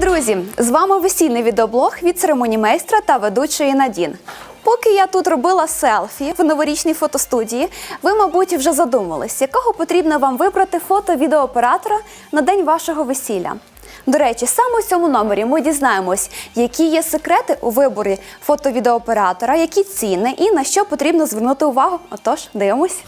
Друзі! З вами весільний відеоблог від церемонімейстра та ведучої Надін. Поки я тут робила селфі в новорічній фотостудії, ви, мабуть, вже задумались, якого потрібно вам вибрати фото-відеооператора на день вашого весілля. До речі, саме у цьому номері ми дізнаємось, які є секрети у виборі фото-відеооператора, які ціни і на що потрібно звернути увагу. Отож, дивимось.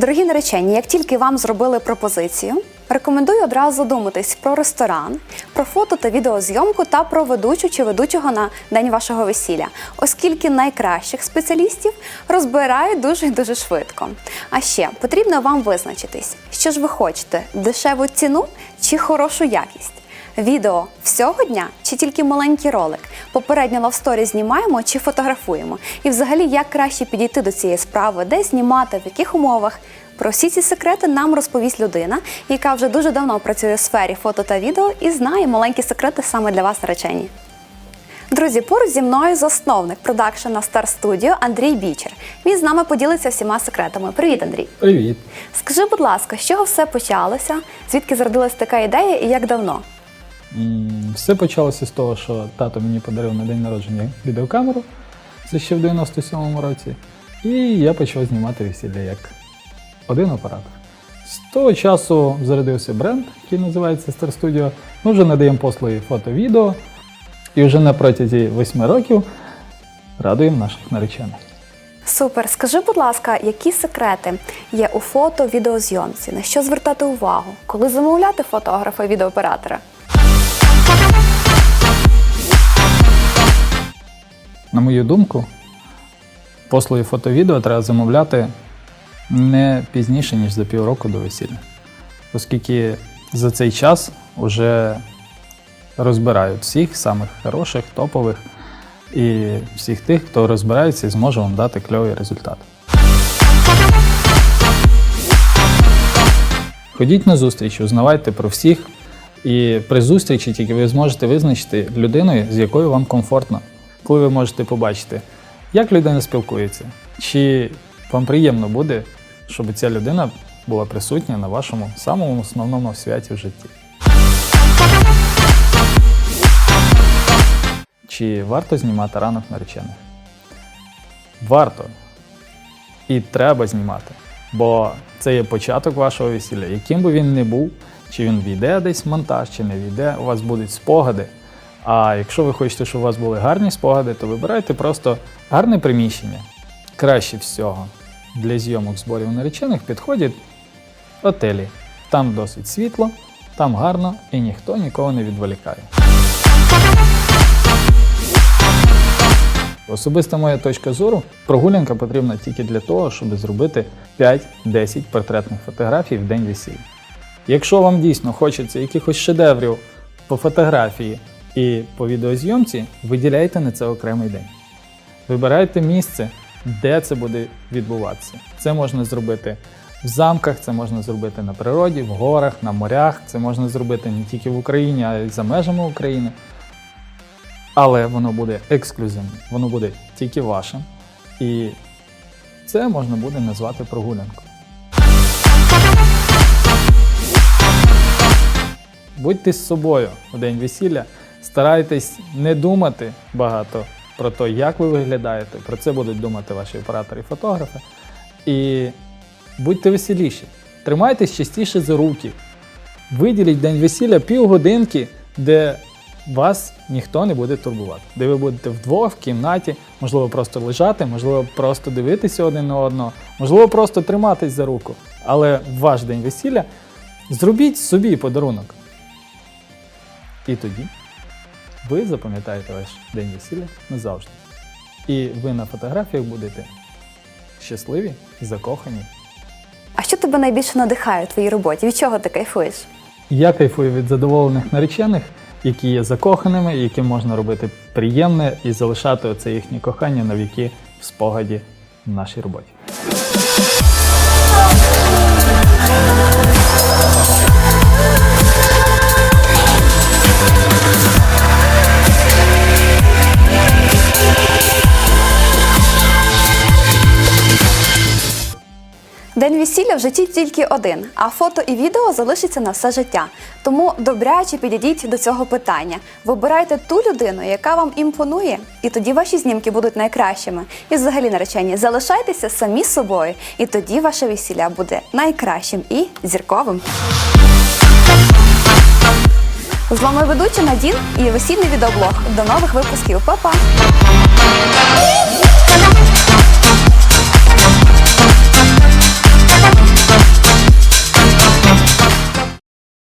Дорогі наречені, як тільки вам зробили пропозицію, рекомендую одразу задуматись про ресторан, про фото та відеозйомку та про ведучу чи ведучого на день вашого весілля, оскільки найкращих спеціалістів розбирають дуже і дуже швидко. А ще потрібно вам визначитись, що ж ви хочете: дешеву ціну чи хорошу якість. Відео всього дня чи тільки маленький ролик? Попередньо лавсторі знімаємо чи фотографуємо? І взагалі, як краще підійти до цієї справи, де знімати, в яких умовах? Про всі ці секрети нам розповість людина, яка вже дуже давно працює у сфері фото та відео і знає маленькі секрети саме для вас наречені. Друзі, поруч зі мною засновник продакшена Star Studio Андрій Бічер. Він з нами поділиться всіма секретами. Привіт, Андрій! Привіт. Скажи, будь ласка, з чого все почалося? Звідки зародилась така ідея і як давно? Все почалося з того, що тато мені подарив на день народження відеокамеру. Це ще в 97-му році. І я почав знімати весілля як один оператор. З того часу зародився бренд, який називається Star Studio. Ми вже надаємо послуги фото-відео. І вже на протязі 8 років радуємо наших наречених. Супер. Скажи, будь ласка, які секрети є у фото відеозйомці? На що звертати увагу? Коли замовляти фотографа і відеооператора? На мою думку, послуги фото-відео треба замовляти не пізніше, ніж за півроку до весілля. Оскільки за цей час вже розбирають всіх самих хороших, топових і всіх тих, хто розбирається і зможе вам дати кльовий результат. Ходіть на зустріч, узнавайте про всіх. І при зустрічі тільки ви зможете визначити людину, з якою вам комфортно, коли ви можете побачити, як людина спілкується, чи вам приємно буде, щоб ця людина була присутня на вашому самому основному святі в житті. Чи варто знімати ранок наречених? Варто. І треба знімати. Бо це є початок вашого весілля. Яким би він не був, чи він війде десь в монтаж, чи не війде, у вас будуть спогади. А якщо ви хочете, щоб у вас були гарні спогади, то вибирайте просто гарне приміщення. Краще всього для зйомок зборів наречених підходять отелі. Там досить світло, там гарно і ніхто нікого не відволікає. Особиста моя точка зору, прогулянка потрібна тільки для того, щоб зробити 5-10 портретних фотографій в день весілля. Якщо вам дійсно хочеться якихось шедеврів по фотографії і по відеозйомці, виділяйте на це окремий день. Вибирайте місце, де це буде відбуватися. Це можна зробити в замках, це можна зробити на природі, в горах, на морях, це можна зробити не тільки в Україні, а й за межами України. Але воно буде ексклюзивним, воно буде тільки вашим. І це можна буде назвати прогулянкою. Будьте з собою у день весілля, старайтесь не думати багато про те, як ви виглядаєте. Про це будуть думати ваші оператори і фотографи. І будьте веселіші. Тримайтесь частіше за руки. Виділіть день весілля півгодинки, де вас ніхто не буде турбувати. Де ви будете вдвох в кімнаті, можливо, просто лежати, можливо, просто дивитися один на одного, можливо, просто триматись за руку. Але ваш день весілля зробіть собі подарунок. І тоді ви запам'ятаєте ваш день весілля назавжди. І ви на фотографіях будете щасливі і закохані. А що тебе найбільше надихає у твоїй роботі? Від чого ти кайфуєш? Я кайфую від задоволених наречених, які є закоханими, яким можна робити приємне і залишати оце їхнє кохання на віки в спогаді в нашій роботі. Весілля в житті тільки один, а фото і відео залишиться на все життя. Тому добряче підійдіть до цього питання. Вибирайте ту людину, яка вам імпонує, і тоді ваші знімки будуть найкращими. І взагалі наречені, залишайтеся самі собою, і тоді ваше весілля буде найкращим і зірковим. З вами ведуча Надін і весільний відеоблог. До нових випусків. Па-па!